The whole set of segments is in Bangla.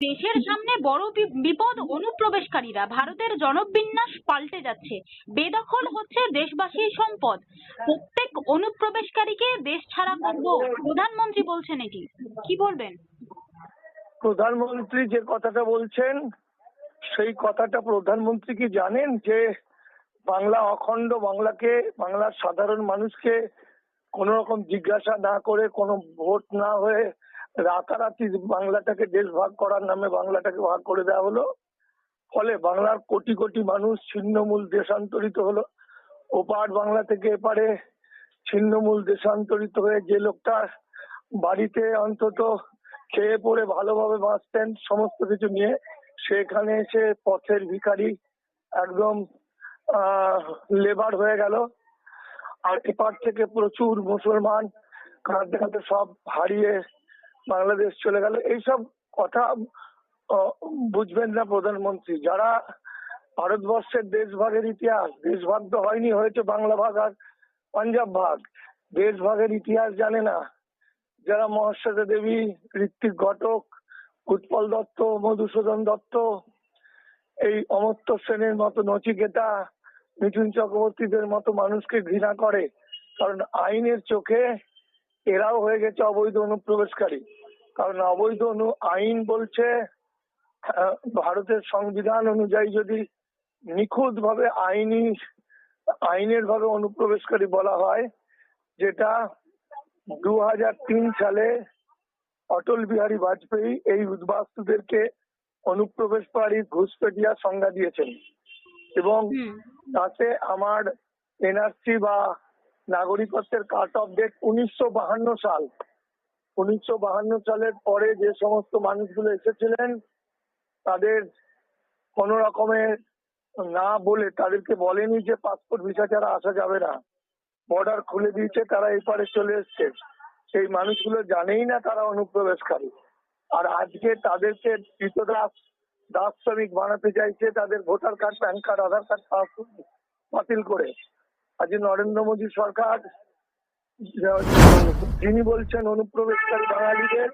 দেশের সামনে বড় বিপদ অনুপ্রবেশকারীরা ভারতের জনবিন্যাস পাল্টে যাচ্ছে। বেদখল হচ্ছে দেশবাসীর সম্পদ। প্রত্যেক অনুপ্রবেশকারীকে দেশ ছাড়া করব। প্রধানমন্ত্রী বলছেন এটি। কি বলবেন? প্রধানমন্ত্রী যে কথাটা বলছেন, সেই কথাটা প্রধানমন্ত্রী কি জানেন যে বাংলা অখণ্ড বাংলাকে, বাংলার সাধারণ মানুষকে কোন রকম জিজ্ঞাসা না করে, কোনো ভোট না হয়ে রাতারাতি বাংলাটাকে দেশ ভাগ করার নামে বাংলাটাকে ভাগ করে দেওয়া হলো। ফলে বাংলার কোটি কোটি মানুষ ছিন্নমূল দেশান্তরিত হলো। ওপার বাংলা থেকে এপারে ছিন্নমূল দেশান্তরিত হয়ে যে লোকটা বাড়িতে অন্তত খেয়ে পড়ে ভালোভাবে বাঁচতেন সমস্ত কিছু নিয়ে, সেখানে এসে পথের ভিখারি একদম লেবার হয়ে গেল। আর এপার থেকে প্রচুর মুসলমান কাঁদতে কাঁদতে সব হারিয়ে বাংলাদেশ চলে গেল, এইসব কথা বুঝবেন না প্রধানমন্ত্রী। যারা ভারতবর্ষের দেশভাগের ইতিহাস, দেশভাগ তো হয়নি, হয়েছে বাংলা ভাগ আর পাঞ্জাব ভাগ। দেশভাগের ইতিহাস জানে না। যারা মহাশ্বেতা দেবী, ঋত্বিক ঘটক, উৎপল দত্ত, মধুসূদন দত্ত, এই অমর্ত্য সেনের মতো নচিকেতা, মিঠুন চক্রবর্তীদের মতো মানুষকে ঘৃণা করে, কারণ আইনের চোখে এরাও হয়ে গেছে অবৈধ অনুপ্রবেশকারী। কারণ অবৈধ অনু আইন বলছে ভারতের সংবিধান অনুযায়ী যদি নিখুঁত ভাবে আইনি আইনের ভাবে অনুপ্রবেশকারী বলা হয় যেটা দু তিন সালে অটল বিহারী বাজপেয়ী এই উদ্বাস্তুদেরকে অনুপ্রবেশকারী ঘুষপেটিয়া সংজ্ঞা দিয়েছেন। এবং তাতে আমার এনআরসি বা নাগরিকত্বের কাট অফ ডেট উনিশশো সাল। উনিশশো সালের পরে যে সমস্ত মানুষগুলো এসেছিলেন, তাদের কোন রকমের না বলে তাদেরকে বলেনি যে পাসপোর্ট ভিসা ছাড়া আসা যাবে না। বর্ডার খুলে দিয়েছে, তারা এপারে চলে এসছে। সেই মানুষগুলো জানেই না তারা অনুপ্রবেশকারী। আর আজকে তাদেরকে কৃতদাস দাস শ্রমিক বানাতে চাইছে, তাদের voter card, PAN card, Aadhaar card বাতিল করে। আজকে নরেন্দ্র মোদী সরকার যিনি বলছেন অনুপ্রবেশকারী বাঙালিদের,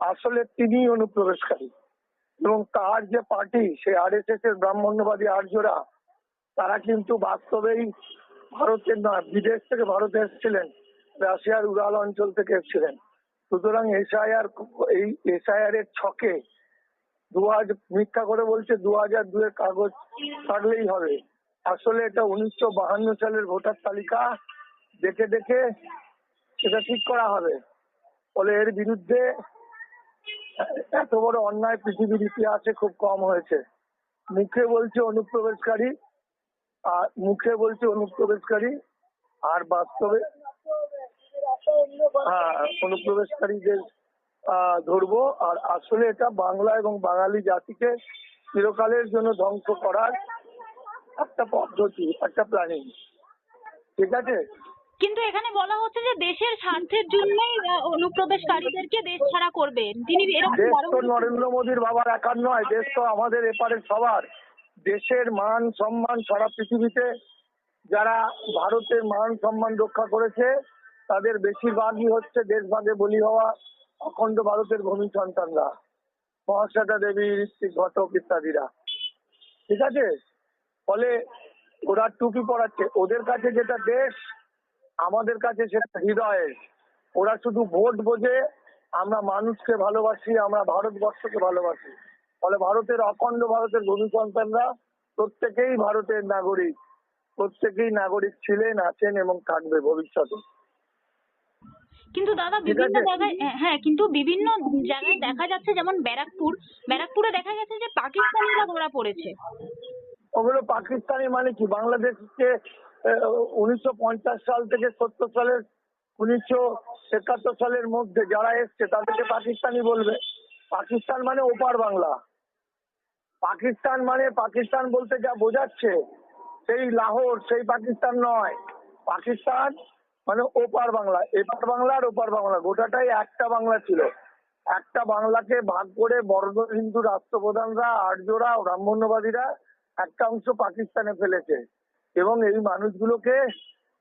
আসলে তিনি অনুপ্রবেশকারী। এবং তার যে পার্টি, সেই আর এস এস এর ব্রাহ্মণ্যবাদী আর্যরা, তারা কিন্তু বাস্তবেই ভারতের নয়, বিদেশ থেকে ভারতে এসেছিলেন, রাশিয়ার উড়াল অঞ্চল থেকে এসেছিলেন। সুতরাং এসআইআর, এই এসআইআর এর ছকে দু হাজার মিথ্যা করে বলছে দু হাজার দুয়ের কাগজ থাকলেই হবে। আসলে এটা উনিশশো বাহান্ন সালের ভোটার তালিকা। দেখে দেখে সেটা ঠিক করা হবে। ফলে এর বিরুদ্ধে এত বড় অন্যায় পৃথিবীর ইতিহাসে খুব কম হয়েছে। মুখে বলছে অনুপ্রবেশকারী, আর মুখে বলছে অনুপ্রবেশকারী, আর বাস্তবে হ্যাঁ অনুপ্রবেশকারীদের ধরবো। আর আসলে এটা বাংলা এবং বাঙালি জাতিকে চিরকালের জন্য ধ্বংস করার একটা পদ্ধতি একটা প্ল্যানিং ঠিক আছে? কিন্তু এখানে বলা হচ্ছে যে দেশের স্বার্থের জন্যই অনুপ্রবেশকারীদেরকে দেশ ছাড়া করবে। তিনি এরকম দেশ তো নরেন্দ্র মোদীর বাবার একার নয় দেশ তো আমাদের এপারের সবার। দেশের মান সম্মান সারা পৃথিবীতে যারা ভারতের মান সম্মান রক্ষা করেছে তাদের বেশিরভাগই হচ্ছে দেশভাগে বলি হওয়া অখণ্ড ভারতের ভূমি সন্তানরা মহাশ্বেতা দেবী ঋত্বিক ঘটক ইত্যাদিরা। ঠিক আছে? ফলে ওরা টুপি পড়াচ্ছে ওদের কাছে যেটা দেশ আমাদের কাছে সেটা হৃদয়ের ওরা শুধু ভোট বোঝে আমরা মানুষকে ভালোবাসি আমরা ভারতবর্ষকে ভালোবাসি। ফলে ভারতের অখণ্ড ভারতের ভূমি সন্তানরা প্রত্যেকেই ভারতের নাগরিক। প্রত্যেকেই নাগরিক ছিলেন আছেন এবং থাকবে ভবিষ্যতে। কিন্তু দাদা বিভিন্ন জায়গায় হ্যাঁ কিন্তু বিভিন্ন জায়গায় দেখা যাচ্ছে যেমন ব্যারাকপুর। ব্যারাকপুরে দেখা গেছে যে পাকিস্তানিরা ধরা পড়েছে। ওগুলো পাকিস্তানি মানে কি? বাংলাদেশকে উনিশশো পঞ্চাশ সাল থেকে সত্তর সালের, উনিশশো একাত্তর সালের মধ্যে যারা এসছে, তাদেরকে পাকিস্তানি বলবে। পাকিস্তান মানে ওপার বাংলা। পাকিস্তান মানে পাকিস্তান বলতে যা বোঝাচ্ছে, সেই লাহোর, সেই পাকিস্তান নয়। পাকিস্তান মানে ওপার বাংলা। এপার বাংলা আর ওপার বাংলা, গোটাটাই একটা বাংলা ছিল। একটা বাংলাকে ভাগ করে বর্গ হিন্দু রাষ্ট্রপ্রধানরা আর্যরা ব্রাহ্মণ্যবাদীরা একটা অংশ পাকিস্তানে ফেলেছে। এবং এই মানুষগুলোকে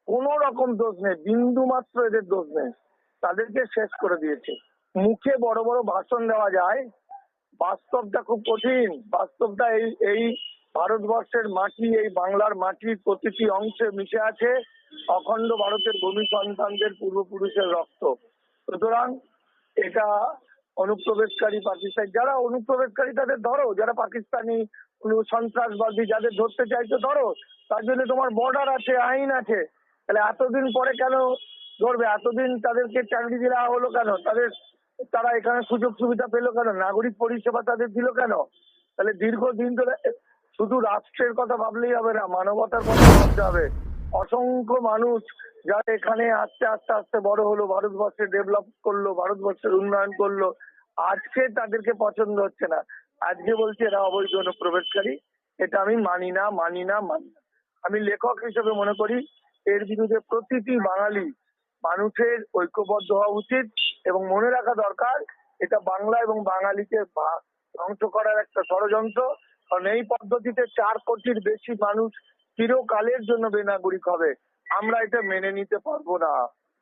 কোনো রকম দোষ নেই, বিন্দু মাত্র এদের দোষ নেই। তাদেরকে শেষ করে দিয়েছে। মুখে বড় বড় ভাষণ দেওয়া যায়। বাস্তবটা খুব কঠিন। বাস্তবটা এই এই ভারতবর্ষের মাটি, এই বাংলার মাটির প্রতিটি অংশে মিশে আছে অখণ্ড ভারতের ভূমি সন্তানদের পূর্বপুরুষের রক্ত। সুতরাং এটা অনুপ্রবেশকারী পাকিস্তান, যারা অনুপ্রবেশকারী তাদের ধরো, যারা পাকিস্তানি সন্ত্রাসবাদী যাদের ধরতে চাইছো ধরো, তার জন্য তোমার বর্ডার আছে, আইন আছে। তাহলে এতদিন পরে কেন ধরবে? এতদিন তাদেরকে চাকরি দেওয়া হলো কেন? তাদের, তারা এখানে সুযোগ সুবিধা পেল কেন? নাগরিক পরিষেবা তাদের দিল কেন? তাহলে দীর্ঘদিন ধরে, শুধু রাষ্ট্রের কথা ভাবলেই হবে না, মানবতার কথা ভাবতে হবে। অসংখ্য মানুষ যারা এখানে আস্তে আস্তে আস্তে বড় হলো, ভারতবর্ষে ডেভেলপ করল, ভারতবর্ষের উন্নয়ন করল, আজকে তাদেরকে পছন্দ হচ্ছে না। আজকে বলছে এরা অবৈধ অনুপ্রবেশকারী। এটা আমি মানি না মানি না মানি না। আমি লেখক হিসেবে মনে করি, এর বিরুদ্ধে প্রতিটি বাঙালি মানুষের ঐক্যবদ্ধ হওয়া উচিত এবং মনে রাখা দরকার, এটা বাংলা এবং বাঙালিকে ধ্বংস করার একটা ষড়যন্ত্র। কারণ এই পদ্ধতিতে চার কোটির বেশি মানুষ চিরকালের জন্য বেনাগরিক হবে। আমরা এটা মেনে নিতে পারব না।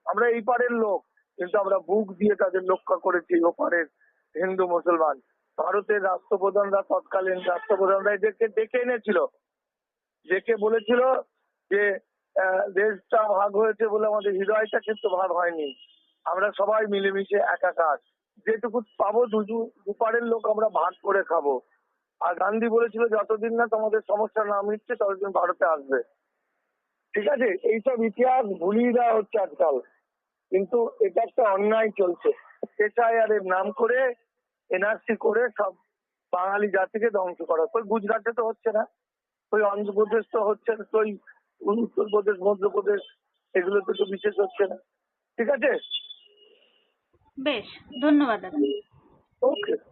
আমরা এই পারের লোক, কিন্তু আমরা বুক দিয়ে তাদের রক্ষা করেছি ওপারের হিন্দু, মুসলমান। ভারতের রাষ্ট্রপ্রধানরা তৎকালীন রাষ্ট্রপ্রধানরা এদেরকে ডেকে এনেছিল। ডেকে বলেছিল যে দেশটা ভাগ হয়েছে বলে আমাদের হৃদয়টা কিন্তু ভাগ হয়নি। আমরা সবাই মিলেমিশে একাকার। যেটুকু পাবো দুজু, দুপারের লোক আমরা ভাগ করে খাব। আর গান্ধী বলেছিল যতদিন না তোমাদের সমস্যা না মিটছে ততদিন ভারতে আসবে। ঠিক আছে? এইসব ইতিহাস ভুলিয়ে দেওয়া হচ্ছে আজকাল। কিন্তু এটা একটা অন্যায় চলছে। এসআইআর এর নাম করে এনআরসি করে সব বাঙালি জাতিকে ধ্বংস করা ওই গুজরাটে তো হচ্ছে না। ওই অন্ধ্রপ্রদেশ তো হচ্ছে না। ওই উত্তরপ্রদেশ মধ্যপ্রদেশ এগুলোতে তো বিশেষ হচ্ছে না। ঠিক আছে? বেশ ধন্যবাদ দাদা। ওকে।